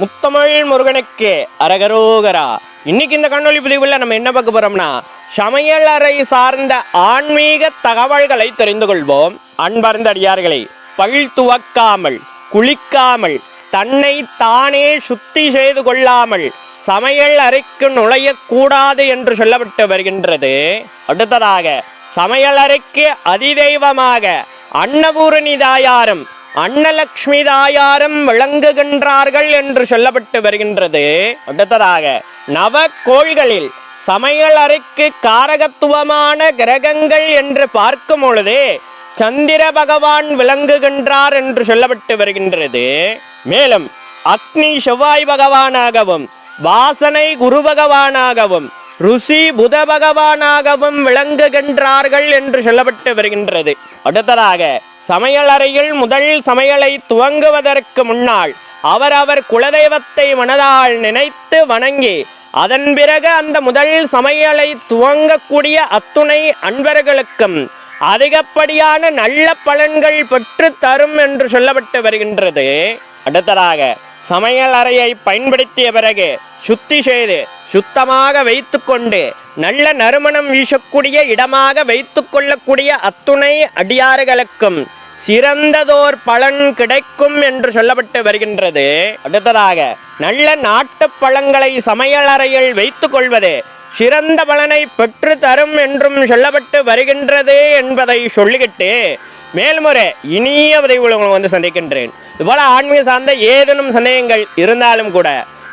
முத்தமிழ் முருகனுக்கு அரகரோகரா. இன்னைக்கு இந்த கண்ணொலி பதிவுல நம்ம என்ன பார்க்க போறோம்னா சமையல் அறை சார்ந்த ஆன்மீக தகவல்களை தெரிந்து கொள்வோம். அன்பர்ந்த அடியார்களை பல் துவக்காமல் குளிக்காமல் தன்னை தானே சுத்தி செய்து கொள்ளாமல் சமையல் அறைக்கு நுழையக்கூடாது என்று சொல்லப்பட்டு வருகின்றது. அடுத்ததாக சமையல் அறைக்கு அதிதெய்வமாக அன்னபூரணி தாயாரும் அன்னலக்ஷ்மி தாயாரும் விளங்குகின்றார்கள் என்று சொல்லப்பட்டு வருகின்றது. அடுத்ததாக நவ கோள்களில் சமையல் அறைக்கு காரகத்துவமான கிரகங்கள் என்று பார்க்கும் பொழுதே சந்திர பகவான் விளங்குகின்றார் என்று சொல்லப்பட்டு வருகின்றது. மேலும் அக்னி செவ்வாய் பகவானாகவும் வாசனை குரு பகவானாகவும் ருசி புத பகவானாகவும் விளங்குகின்றார்கள் என்று சொல்லப்பட்டு வருகின்றது. அடுத்ததாக சமையலறையில் முதல் சமையலை துவங்குவதற்கு முன்னால் அவரவர் குலதெய்வத்தை மனதால் நினைத்து வணங்கி அதன் பிறகு அந்த முதல் சமையலை துவங்கக்கூடிய அத்துணை அன்பர்களுக்கும் அதிகப்படியான நல்ல பலன்கள் பெற்று தரும் என்று சொல்லப்பட்டு வருகின்றது. அடுத்ததாக சமையல் அறையை பயன்படுத்திய பிறகு சுத்தி செய்து சுத்தமாக வைத்துக்கொண்டு நல்ல நறுமணம் வீசக்கூடிய இடமாக வைத்து கொள்ளக்கூடிய அத்துணை அடியாறுகளுக்கும் சிறந்ததோர் பலன் கிடைக்கும் என்று சொல்லப்பட்டு வருகின்றது. அடுத்ததாக நல்ல நாட்டு பழங்களை சமையலறையில் வைத்துக் கொள்வது சிறந்த பலனை பெற்று தரும் என்றும் சொல்லப்பட்டு வருகின்றது என்பதை சொல்லிக்கிட்டு மேல்முறை இனிய உதவி உங்களை வந்து சந்திக்கின்றேன். இதுபோல ஆன்மீக சார்ந்த ஏதேனும் சந்தேகங்கள் இருந்தாலும் கூட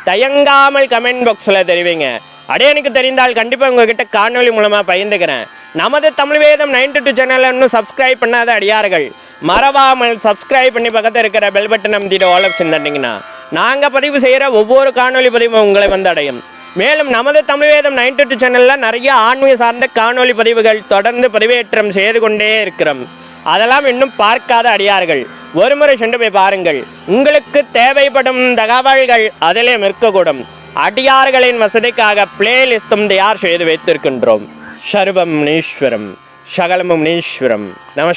தயங்காமல் கமெண்ட் பாக்ஸில் தெரிவிங்க. அடே எனக்கு தெரிந்தால் கண்டிப்பாக உங்ககிட்ட காணொளி மூலமாக பகிர்ந்துக்கிறேன். நமது தமிழ் வேதம் நைன்டி டூ சேனலை இன்னும் சப்ஸ்கிரைப் பண்ணாத அடியார்கள். மறவாமல் சப்ஸ்கிரைப் பண்ணி பக்கத்தில் இருக்கிற பெல் பட்டன் அமைத்திட்டு ஆல் ஆப்ஷன் தட்டிங்கன்னா நாங்கள் பதிவு செய்கிற ஒவ்வொரு காணொலி பதிவும் உங்களை வந்து அடையும். மேலும் நமது தமிழ் வேதம் நைன்டி டூ சேனலில் நிறைய ஆன்மீக சார்ந்த காணொலி பதிவுகள் தொடர்ந்து பதிவேற்றம் செய்து கொண்டே இருக்கிறோம். அதெல்லாம் இன்னும் பார்க்காத அடியார்கள். ஒருமுறை சென்று போய் பாருங்கள். உங்களுக்கு தேவைப்படும் தகவல்கள் அதிலே இருக்கக்கூடும் அடியார்களின் வசதிக்காக பிளேலிஸ்டும் தயார் செய்து வைத்திருக்கின்றோம். சர்வம் நீஸ்வரம் சகலமும் முனீஸ்வரம் நம